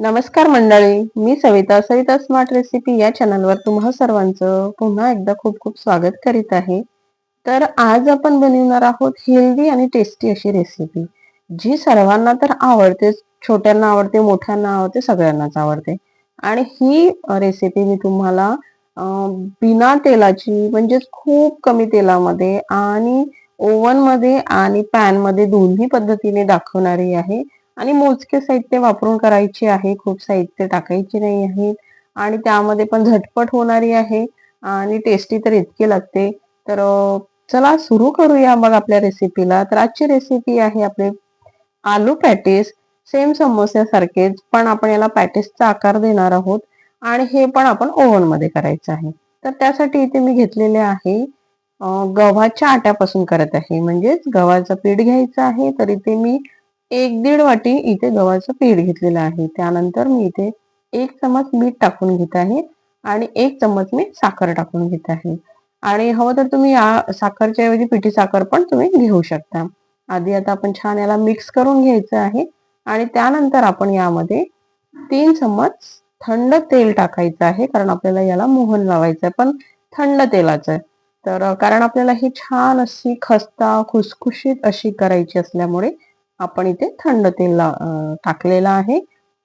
नमस्कार मंडळी मी सविता सविता स्मार्ट रेसिपी या चॅनलवर तुम्हा सर्वांचं पुन्हा एकदा खूप खूप स्वागत करीत आहे. तर आज आपण बनवणार आहोत हेल्दी आणि टेस्टी अशी रेसिपी जी सर्वांना तर आवडते छोट्यांना आवडते मोठ्यांना आवडते सगळ्यांनाच आवडते. आणि ही रेसिपी मी तुम्हाला बिना तेलाची म्हणजेच खूप कमी तेलामध्ये आणि ओव्हनमध्ये आणि पॅनमध्ये दोन्ही पद्धतीने दाखवणारी आहे. आणि मोजके साहित्य वापरून करायची आहे. खूप साहित्य टाकायचे नाही आहे. आणि त्यामध्ये पण झटपट होणारी आहे. आणि टेस्टी तर इतकी लागते. तर चला सुरू करूया मग आपल्या रेसिपीला तर आजची रेसिपी आहे आपले आलू पॅटीस सेम समोस्यासारखेच पण आपण याला पॅटीसचा आकार देणार आहोत. आणि हे पण आपण ओव्हनमध्ये करायचं आहे. तर त्यासाठी इथे मी घेतलेले आहे गव्हाच्या आट्यापासून करत आहे. म्हणजेच गव्हाचं पीठ घ्यायचं आहे. तर इथे मी एक दीड वाटी इथे गव्हाचं पीठ घेतलेलं आहे. त्यानंतर मी इथे एक चमच मीठ टाकून घेत आहे आणि एक चमच मी साखर टाकून घेत आहे. आणि हवं तर तुम्ही या साखरच्या ऐवजी पिठी साखर पण तुम्ही घेऊ शकता. आधी आता आपण छान याला मिक्स करून घ्यायचं आहे आणि त्यानंतर आपण यामध्ये तीन चमच थंड तेल टाकायचं आहे कारण आपल्याला याला मोहन लावायचं आहे पण थंड तेलाचं आहे. तर कारण आपल्याला ही छान अशी खस्ता खुसखुशीत अशी करायची असल्यामुळे आपण इथे थंड तेल टाकलेलं आहे.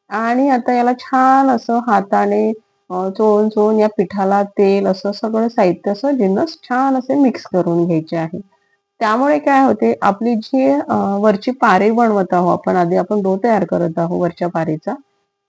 आणि आता याला छान असं हाताने चोळून चोळून या पिठाला तेल असं सगळं साहित्य असं जिन्नस छान असे मिक्स करून घ्यायचे आहे. त्यामुळे काय होते आपली जी वरची पारी बनवत आहोत आपण आधी आपण डो तयार करत आहोत वरच्या पारीचा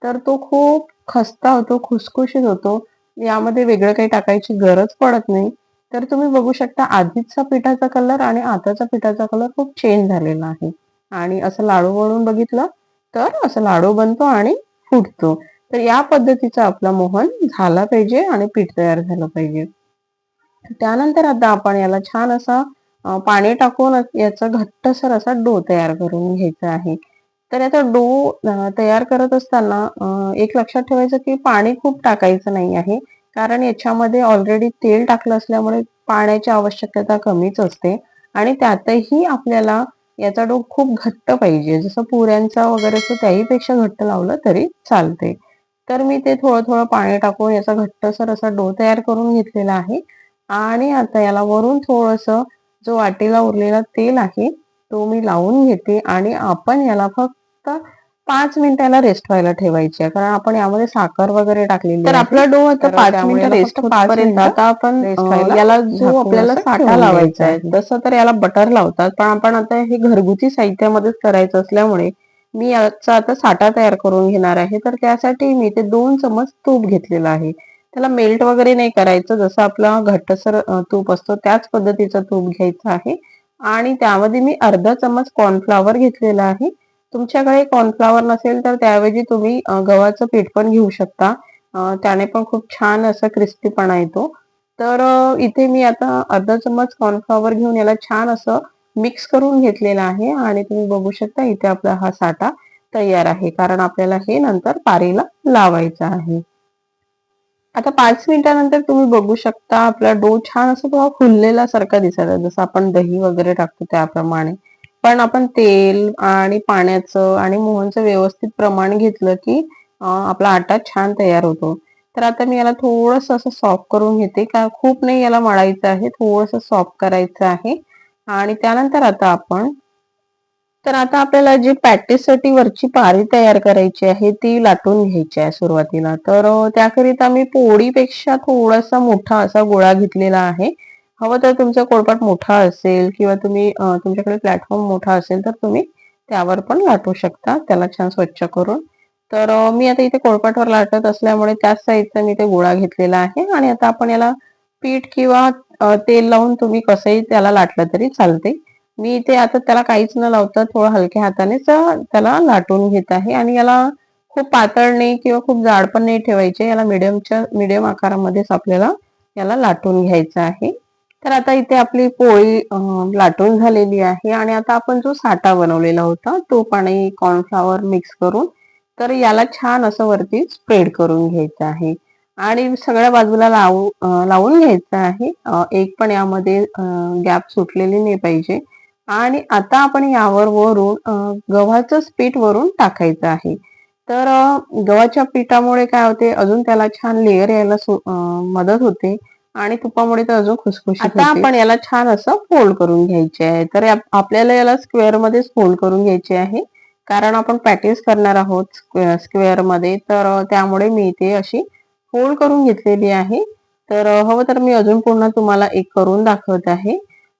तर तो खूप खस्ता होतो खुसखुशीत होतो. यामध्ये वेगळं काही टाकायची गरज पडत नाही. तर तुम्ही बघू शकता आधीचा पिठाचा कलर आणि आताचा पिठाचा कलर खूप चेंज झालेला आहे. आणि असं लाडू बनवून बघितलं तर असं लाडू बनतो आणि फुटतो. तर या पद्धतीचा आपला मोहन झाला पाहिजे आणि पीठ तयार झालं पाहिजे. त्यानंतर आता आपण याला छान असा पाणी टाकून याचा घट्टसर असा डो तयार करून घ्यायचा आहे. तर याचा डो तयार करत असताना एक लक्षात ठेवायचं की पाणी खूप टाकायचं नाही आहे. कारण याच्यामध्ये ऑलरेडी तेल टाकलं असल्यामुळे पाण्याची आवश्यकता कमीच असते. आणि त्यातही आपल्याला याचा डो खूप घट्ट पाहिजे. जसं पुऱ्यांचा वगैरे असतो त्याहीपेक्षा घट्ट लावलं तरी चालते तर मी ते थोडं थोडं पाणी टाकून याचा घट्टसर असा डो तयार करून घेतलेला आहे. आणि आता याला वरून थोडस जो वाटीला उरलेला तेल आहे तो मी लावून घेते. आणि आपण याला फक्त पाच मिनिटाला रेस्ट व्हायला ठेवायची आहे. कारण आपण यामध्ये साखर वगैरे टाकलेली तर. आपला डो आता पाच मिनिटं रेस्ट मिनिटं आता आपण याला जो आपल्याला साठा लावायचा आहे. तसं तर याला बटर लावतात पण आपण आता हे घरगुती साहित्यामध्येच करायचं असल्यामुळे मी याचा आता साठा तयार करून घेणार आहे. तर त्यासाठी मी ते दोन चमच तूप घेतलेलं आहे. त्याला मेल्ट वगैरे नाही करायचं. जसं आपला घट्टसर तूप असतो त्याच पद्धतीचं तूप घ्यायचं आहे. आणि त्यामध्ये मी अर्धा चमच कॉर्नफ्लावर घेतलेला आहे. तुमच्याकडे कॉर्नफ्लावर नसेल तर त्याऐवजी तुम्ही गव्हाचं पीठ पण घेऊ शकता. त्याने पण खूप छान असा क्रिस्पीपणा येतो. तर इथे मी आता अर्धा चम्मच कॉर्नफ्लॉवर घेऊन याला छान असं मिक्स करून घेतलेलं आहे आणि तुम्ही बघू शकता इथे आपला हा साठा तयार आहे. कारण आपल्याला हे नंतर पारीला लावायचं आहे. आता पाच मिनिटानंतर तुम्ही बघू शकता आपला डो छान असं थोडा फुललेला सारखा दिसत आहे. जसं आपण दही वगैरे टाकतो त्याप्रमाणे. पण आपण तेल आणि पाण्याचं आणि मोहनचं व्यवस्थित प्रमाण घेतलं की आपला आटा छान तयार होतो. तर आता मी याला थोडस असं सॉफ्ट करून घेते. का खूप नाही याला मळायचं आहे. थोडस सॉफ्ट करायचं आहे. आणि त्यानंतर आता आपण तर आता आपल्याला जी पॅटीसाठी वरची पारी तयार करायची आहे ती लाटून घ्यायची आहे सुरुवातीला. तर त्याकरिता मी पोळीपेक्षा थोडासा मोठा असा गोळा घेतलेला आहे. हवं तर तुमचा कोळपाट मोठा असेल किंवा तुम्ही तुमच्याकडे प्लॅटफॉर्म मोठा असेल तर तुम्ही त्यावर पण लाटू शकता. त्याला छान स्वच्छ करून. तर मी आता इथे कोळपाटवर लाटत असल्यामुळे त्याच साईजचा मी ते गोळा घेतलेला आहे आणि आता आपण याला पीठ किंवा तेल लावून तुम्ही कसंही त्याला लाटलं तरी चालते. मी इथे आता त्याला काहीच न लावता थोडं हलक्या हातानेच त्याला लाटून घेत आहे आणि याला खूप पातळ नाही किंवा खूप जाड पण नाही ठेवायचे. याला मिडियमच्या मिडियम आकारामध्येच आपल्याला याला लाटून घ्यायचं आहे. तर आता इथे आपली पोळी लाटून झालेली आहे आणि आता आपण जो साठा बनवलेला होता तो पाणी कॉर्नफ्लावर मिक्स करून तर याला छान असं वरती स्प्रेड करून घ्यायचं आहे. आणि सगळ्या बाजूला लावू लावून घ्यायचं आहे. एक पण यामध्ये गॅप सुटलेली नाही पाहिजे. आणि आता आपण यावर वरून गव्हाचं पीठ वरून टाकायचं आहे. तर गव्हाच्या पिठामुळे काय होते अजून त्याला छान लेअर यायला मदत होते. आणि तुपामुळे तर अजून खुसखुशीत आता आपण याला छान असं फोल्ड करून घ्यायचे आहे. तर आप- आपल्याला याला स्क्वेअर मध्येच फोल्ड करून घ्यायचे आहे. कारण आपण प्रॅक्टिस करणार आहोत स्क्वेअरमध्ये. तर त्यामुळे मी इथे अशी फोल्ड करून घेतलेली आहे. तर हवं तर मी अजून पुन्हा तुम्हाला एक करून दाखवत आहे.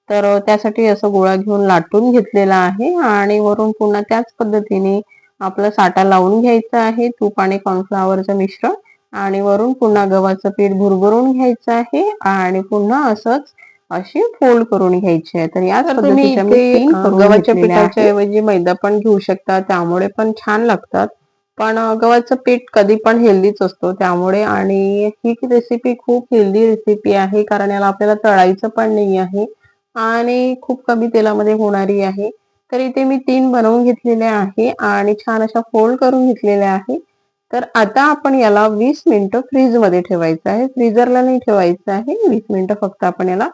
तर त्यासाठी असं गोळा घेऊन लाटून घेतलेला आहे. आणि वरून पुन्हा त्याच पद्धतीने आपला साठा लावून घ्यायचा आहे. तूप आणि कॉर्नफ्लावरचं मिश्रण. आणि वरून पुन्हा गव्हाचं पीठ भुरभुरून घ्यायचं आहे आणि पुन्हा असंच अशी फोल्ड करून घ्यायची आहे. तर करून गव्हाच्या पिठाच्या ऐवजी मैदा पण घेऊ शकता त्यामुळे पण छान लागतात. पण गव्हाचं पीठ कधी पण हेल्दीच असतो त्यामुळे आणि ही रेसिपी खूप हेल्दी रेसिपी आहे कारण याला आपल्याला तळायचं पण नाही आहे आणि खूप कमी तेलामध्ये होणारी आहे. तर इथे मी तीन बनवून घेतलेले आहे आणि छान अशा फोल्ड करून घेतलेल्या आहे. तर आता आपण याला वीस मिनिटं फ्रीजमध्ये ठेवायचं आहे. फ्रीजरला नाही ठेवायचं आहे. वीस मिनिटं फक्त आपण याला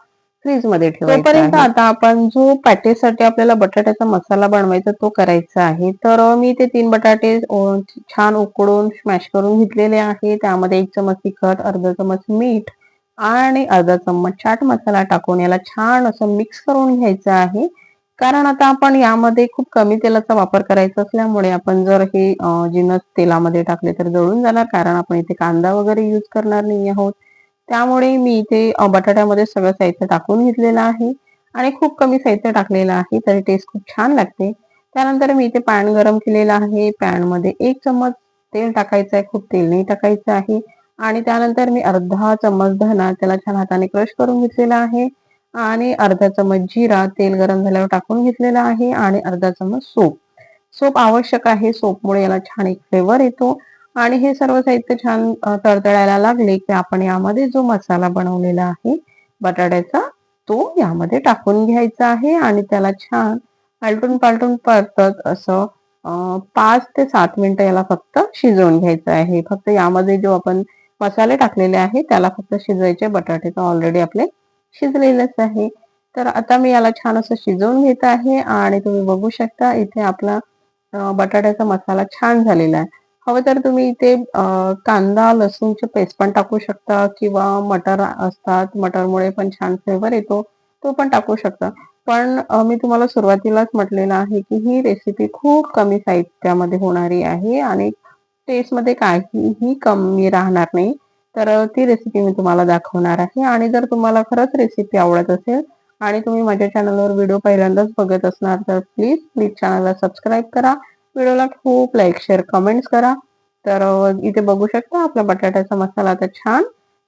फ्रीजमध्ये ठेवायचं तोपर्यंत आता आपण जो पॅटेसाठी आपल्याला बटाट्याचा मसाला बनवायचा तो करायचा आहे. तर मी ते तीन बटाटे छान उकडून स्मॅश करून घेतलेले आहे. त्यामध्ये एक चमच तिखट अर्धा चमच मीठ आणि अर्धा चम्मच चाट मसाला टाकून याला छान असं मिक्स करून घ्यायचं आहे. कारण आता आपण यामध्ये खूप कमी तेलाचा वापर करायचा असल्यामुळे आपण जर हे जिनस जिन्नस तेलामध्ये टाकले तर जळून जाणार. कारण आपण इथे कांदा वगैरे यूज करणार नाही आहोत. त्यामुळे मी इथे बटाट्यामध्ये सगळं साहित्य टाकून घेतलेलं आहे. आणि खूप कमी साहित्य टाकलेलं आहे तरी टेस्ट खूप छान लागते. त्यानंतर मी इथे पॅन गरम केलेलं आहे. पॅनमध्ये एक चम्मच तेल टाकायचं आहे. खूप तेल नाही टाकायचं आहे. आणि त्यानंतर मी अर्धा चम्मच धना त्याला छान हाताने क्रश करून घेतलेला आहे. आणि अर्धा चमच जिरा तेल गरम झाल्यावर टाकून घेतलेला आहे आणि अर्धा चमच सोप. सोप आवश्यक आहे. सोपमुळे याला छान एक फ्लेवर येतो. आणि हे सर्व साहित्य छान तळतळायला लागले की आपण यामध्ये जो मसाला बनवलेला आहे बटाट्याचा तो यामध्ये टाकून घ्यायचा आहे आणि त्याला छान आलटून पालटून परतत असं पाच ते सात मिनिटं याला फक्त शिजवून घ्यायचं आहे. फक्त यामध्ये जो आपण मसाले टाकलेले आहे त्याला फक्त शिजवायचे बटाटे तर ऑलरेडी आपले शिजलेलंच आहे. तर आता मी याला छान असं शिजवून घेत आहे आणि तुम्ही बघू शकता इथे आपला बटाट्याचा मसाला छान झालेला आहे. हवं तर तुम्ही इथे कांदा लसूणची पेस्ट पण टाकू शकता किंवा मटर असतात मटरमुळे पण छान फ्लेवर येतो तो पण टाकू शकता. पण मी तुम्हाला सुरुवातीलाच म्हटलेलं आहे की ही रेसिपी खूप कमी साहित्यामध्ये होणारी आहे आणि टेस्टमध्ये काहीही कमी राहणार नाही. तर ती रेसिपी मी तुम्हाला दाखवणार आहे. आणि जर तुम्हाला खरंच रेसिपी आवडत असेल आणि तुम्ही माझ्या चॅनलवर व्हिडिओ पहिल्यांदाच बघत असणार तर प्लीज प्लीज चॅनलला सबस्क्राईब करा. व्हिडिओला खूप लाईक शेअर कमेंट्स करा. तर इथे बघू शकता आपला बटाट्याचा मसाला आता छान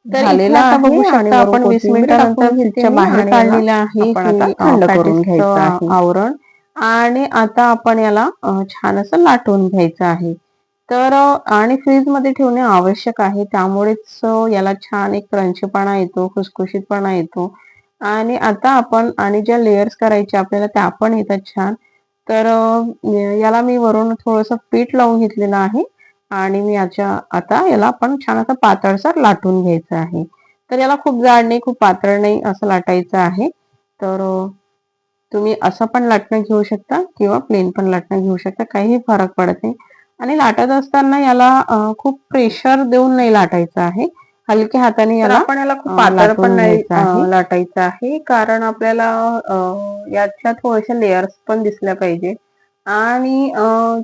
झालेला बघू आहे शकता आपण वीस मिनिटानंतर बाहेर काढलेलं थंड करून घ्यायचं आवरण. आणि आता आपण याला छान असं लाटून घ्यायचं आहे. तर आणि फ्रीजमध्ये ठेवणे आवश्यक आहे. त्यामुळेच याला छान एक क्रंचपणा येतो खुसखुशीतपणा येतो. आणि आता आपण आणि ज्या लेयर्स करायच्या आपल्याला त्या पण येतात छान. तर याला मी वरून थोडंसं पीठ लावून घेतलेलं आहे. आणि मी याच्या आता याला आपण छान असं पातळसर लाटून घ्यायचं आहे. तर याला खूप जाड नाही खूप पातळ नाही असं लाटायचं आहे. तर तुम्ही असं पण लाटणं घेऊ शकता किंवा प्लेन पण लाटणं घेऊ शकता. काहीही फरक पडत नाही. आणि लाटत असताना याला खूप प्रेशर देऊन नाही लाटायचं आहे. हलक्या हाताने याला आपण याला खूप पातळ पण नाही लाटायचं आहे. कारण आपल्याला याच्या थोड्याशा लेयर्स पण दिसल्या पाहिजे. आणि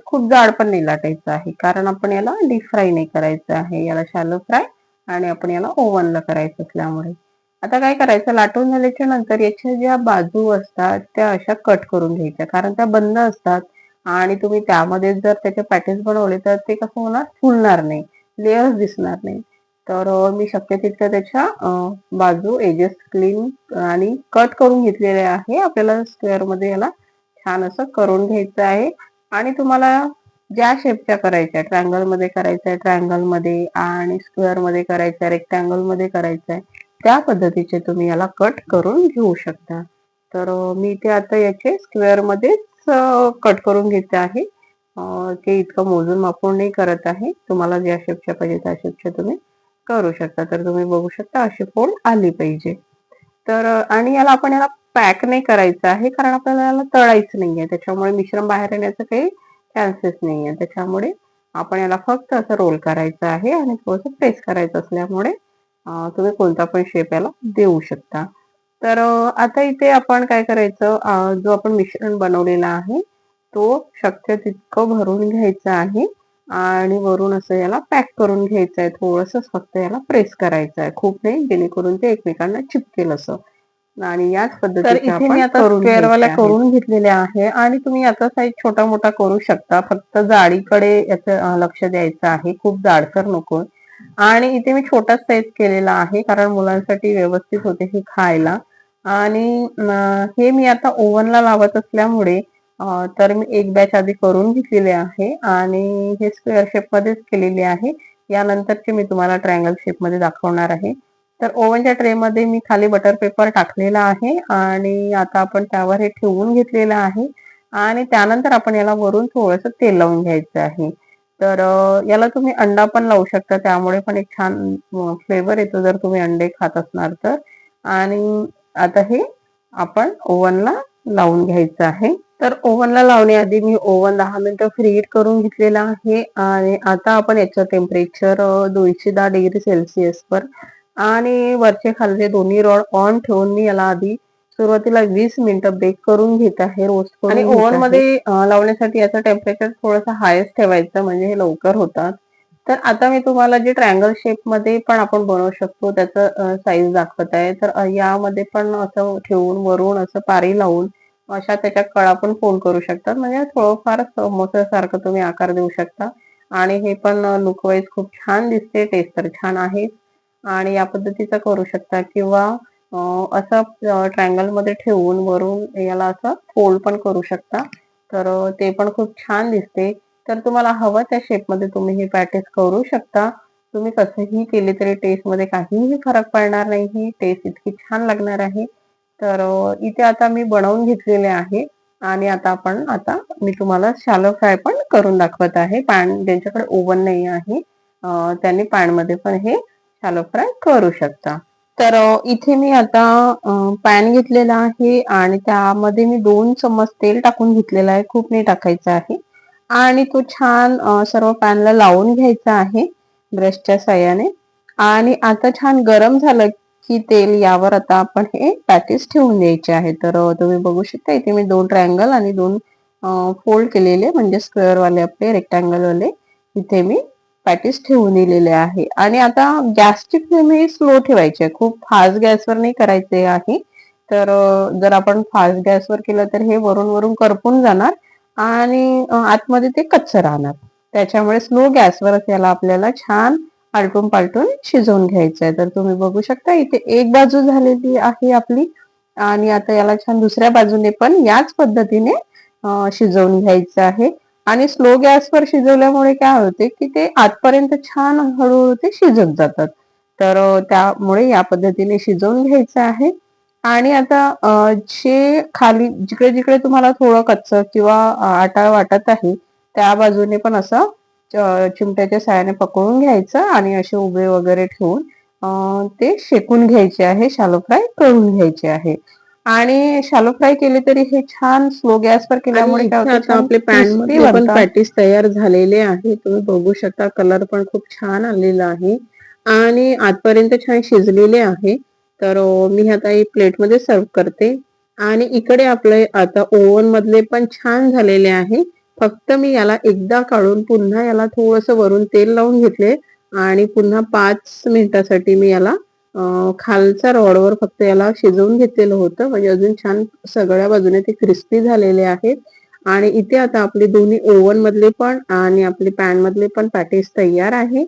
खूप जाड पण नाही लाटायचं आहे. कारण आपण याला डीप फ्राय नाही करायचं आहे. याला शॅलो फ्राय आणि आपण याला ओव्हनला करायचं असल्यामुळे. आता काय करायचं? लाटून झाल्याच्यानंतर याच्या ज्या बाजू असतात त्या अशा कट करून घ्यायच्या. कारण त्या बंद असतात. आणि तुम्ही त्यामध्ये जर त्याचे पॅकेज बनवले तर ते कसं होणार? फुलणार नाही. लेयर्स दिसणार नाही. तर मी शक्य तितक्या त्याच्या बाजू एजेस क्लीन आणि कट करून घेतलेले आहे. आपल्याला स्क्वेअरमध्ये याला छान असं करून घ्यायचं आहे. आणि तुम्हाला ज्या शेपच्या करायच्या ट्रायंगलमध्ये करायचंय ट्रायंगलमध्ये आणि स्क्वेअरमध्ये करायचंय रेक्टँगलमध्ये करायचंय त्या पद्धतीचे तुम्ही याला कट करून घेऊ शकता. तर मी ते आता याचे स्क्वेअर मध्येच कट करून घेते आहे. ते इतकं मोजून मापून नाही करत आहे. तुम्हाला ज्या शेपच्या पाहिजे त्या शेपच्या तुम्ही करू शकता. तर तुम्ही बघू शकता अशी फोल्ड आली पाहिजे. तर आणि याला आपण याला पॅक नाही करायचं आहे कारण आपल्याला याला तळायचं नाहीये त्याच्यामुळे मिश्रण बाहेर येण्याचं काही चान्सेस नाहीये त्याच्यामुळे आपण याला फक्त असं रोल करायचं आहे आणि थोडंसं प्रेस करायचं असल्यामुळे तुम्ही कोणता पण शेप याला देऊ शकता. तर आता इथे आपण काय करायचं जो आपण मिश्रण बनवलेला आहे तो शक्य तितकं भरून घ्यायचा आहे आणि वरून असं याला पॅक करून घ्यायचं आहे. थोडंसं फक्त याला प्रेस करायचं आहे. खूप नाही जेणेकरून ते एकमेकांना चिपकेल असं. आणि याच पद्धतीने करून घेतलेल्या आहे. आणि तुम्ही याचा साईज छोटा मोठा करू शकता. फक्त जाडीकडे याचं लक्ष द्यायचं आहे. खूप जाडसर नको. आणि इथे मी छोटा साईज केलेला आहे कारण मुलांसाठी व्यवस्थित होते हे खायला. आणि हे मी आता ओव्हनला लावत असल्यामुळे तर मी एक बॅच आधी करून घेतलेली आहे आणि हे स्क्वेअर शेपमध्येच केलेली आहे. यानंतरचे मी तुम्हाला ट्रायंगल शेपमध्ये दाखवणार आहे. तर ओव्हनच्या ट्रेमध्ये मी खाली बटर पेपर टाकलेला आहे आणि आता आपण त्यावर हे ठेवून घेतलेलं आहे. आणि त्यानंतर आपण याला वरून थोडंसं तेल लावून घ्यायचं आहे. तर याला तुम्ही अंडा पण लावू शकता. त्यामुळे पण एक छान फ्लेवर येतो जर तुम्ही अंडे खात असणार तर. आणि आता हे आपण ओव्हनला लावून घ्यायचं आहे तर ओव्हनला लावण्याआधी मी ओव्हन दहा मिनिटं फ्री हीट करून घेतलेला आहे आणि आता आपण याचं टेम्परेचर दोनशे दहा डिग्री सेल्सिअस वर आणि वरचे खालचे दोन्ही रॉड ऑन ठेवून मी याला आधी सुरुवातीला वीस मिनिटं बेक करून घेत आहे रोस्ट आणि आहे. मध्ये, लावण्यासाठी याचं टेम्परेचर थोडंसं हायस्ट ठेवायचं म्हणजे हे लवकर होतात तर आता मी तुम्हाला जे ट्रायंगल शेपमध्ये पण आपण बनवू शकतो त्याचं साईज दाखवत आहे. तर यामध्ये पण असं ठेवून वरून असं पारी लावून अशा त्याच्या कळा पण फोल्ड करू शकतात. म्हणजे थोडंफार समोसासारखं तुम्ही आकार देऊ शकता. आणि हे पण लुकवाईज खूप छान दिसते टेस्ट तर छान आहे. आणि या पद्धतीचं करू शकता किंवा असं ट्रायंगलमध्ये ठेवून वरून याला असं फोल्ड पण करू शकता. तर ते पण खूप छान दिसते. तर तुम्हाला हवं त्या शेपमध्ये तुम्ही हे पॅटेस करू शकता. तुम्ही कसंही केले तरी टेस्टमध्ये काहीही फरक पडणार नाही. टेस्ट इतकी छान लागणार आहे. तर इथे आता मी बनवून घेतलेले आहे आणि आता आपण आता मी तुम्हाला शालो फ्राय पण करून दाखवत आहे. पॅन ज्यांच्याकडे ओव्हन नाही आहे त्यांनी पॅनमध्ये पण हे शालो फ्राय करू शकता. तर इथे मी आता पॅन घेतलेला आहे आणि त्यामध्ये मी दोन चम्मच तेल टाकून घेतलेला आहे. खूप नाही टाकायचं आहे. आणि तो छान सर्व पॅनला लावून घ्यायचा आहे ब्रशच्या साह्याने. आणि आता छान गरम झालं की तेल यावर आता आपण हे पॅटीस ठेवून द्यायचे आहे. तर तुम्ही बघू शकता इथे मी दोन ट्रायंगल आणि दोन फोल्ड केलेले म्हणजे स्क्वेअर वाले आपले रेक्टँगल वाले इथे मी पॅटीस ठेवून दिलेले आहे. आणि आता गॅसची फ्लेम ही स्लो ठेवायची आहे. खूप फास्ट गॅसवर नाही करायचे आहे. तर जर आपण फास्ट गॅसवर केलं तर हे वरून वरून करपून जाणार. आणि आतमध्ये ते कच्चं राहणार. त्याच्यामुळे स्लो गॅसवरच याला आपल्याला छान आलटून पालटून शिजवून घ्यायचं आहे तर तुम्ही बघू शकता इथे एक बाजू झालेली आहे आपली आणि आता याला छान दुसऱ्या बाजूने पण याच पद्धतीने शिजवून घ्यायचं आहे. आणि स्लो गॅसवर शिजवल्यामुळे काय होते की ते आतपर्यंत छान हळूहळू ते शिजत जातात. तर त्यामुळे या पद्धतीने शिजवून घ्यायचं आहे. आणि आता जे खाली जिकडे जिकडे तुम्हाला थोडं कच्चं किंवा आटा वाटत आहे त्या बाजूने पण असं चिमट्याच्या साह्याने पकडून घ्यायचं आणि असे उभे वगैरे ठेवून ते शेकून घ्यायचे आहे शालो फ्राय करून घ्यायचे आहे. आणि शालो फ्राय केले तरी हे छान स्लो गॅसवर केल्यामुळे आपले पॅन. पॅटीस तयार झालेले आहे तुम्ही बघू शकता कलर पण खूप छान आलेला आहे. आणि आतपर्यंत छान शिजलेले आहे. तर मी आता ही प्लेटमध्ये सर्व करते. आणि इकडे आपले आता ओव्हन मधले पण छान झालेले आहे. फक्त मी याला एकदा काढून पुन्हा याला थोडस वरून तेल लावून घेतले. आणि पुन्हा पाच मिनिटासाठी मी याला खालच्या रॉडवर फक्त याला शिजवून घेतलेलं होतं. म्हणजे अजून छान सगळ्या बाजूने ते क्रिस्पी झालेले आहेत. आणि इथे आता आपले दोन्ही ओव्हन मधले पण आणि आपले पॅन मधले पण पॅटीस तयार आहे.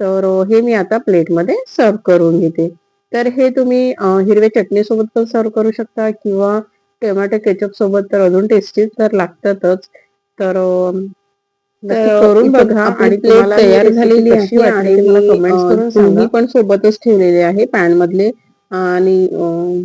तर हे मी आता प्लेटमध्ये सर्व करून घेते. तर हे तुम्ही हिरव्या चटणी सोबत पण सर्व करू शकता किंवा टोमॅटो केचप सोबत तर अजून टेस्टी तर लागतातच. तर करून बघा आणि तयार झालेली आहे कमेंट्स पण सोबतच ठेवलेले आहे पॅन मधले आणि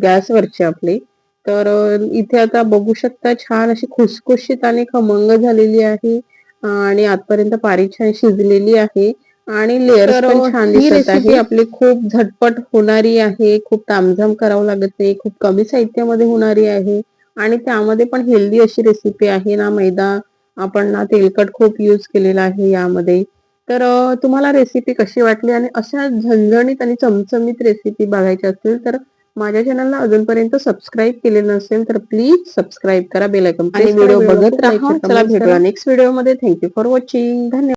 गॅसवरचे आपले. तर इथे आता बघू शकता छान अशी खुसखुशीत आणि खमंग झालेली आहे आणि आतपर्यंत पारी छान शिजलेली आहे. आणि लेअर छान दिसत आहे आपली खूप झटपट होणारी आहे. खूप तामझाम करावं लागत नाही. खूप कमी साहित्यामध्ये होणारी आहे. आणि त्यामध्ये पण हेल्दी अशी रेसिपी आहे ना मैदा. आपण ना तेलकट खूप यूज केलेला आहे यामध्ये. तर तुम्हाला रेसिपी कशी वाटली? आणि अशा झणझणीत आणि चमचमीत रेसिपी बघायची असेल तर माझ्या चॅनलला अजूनपर्यंत सबस्क्राईब केलेलं नसेल तर प्लीज सबस्क्राईब करा बेल आयकॉन आणि व्हिडिओ बघत राहा. चला भेटूया नेक्स्ट व्हिडिओमध्ये थँक्यू फॉर वॉचिंग धन्यवाद.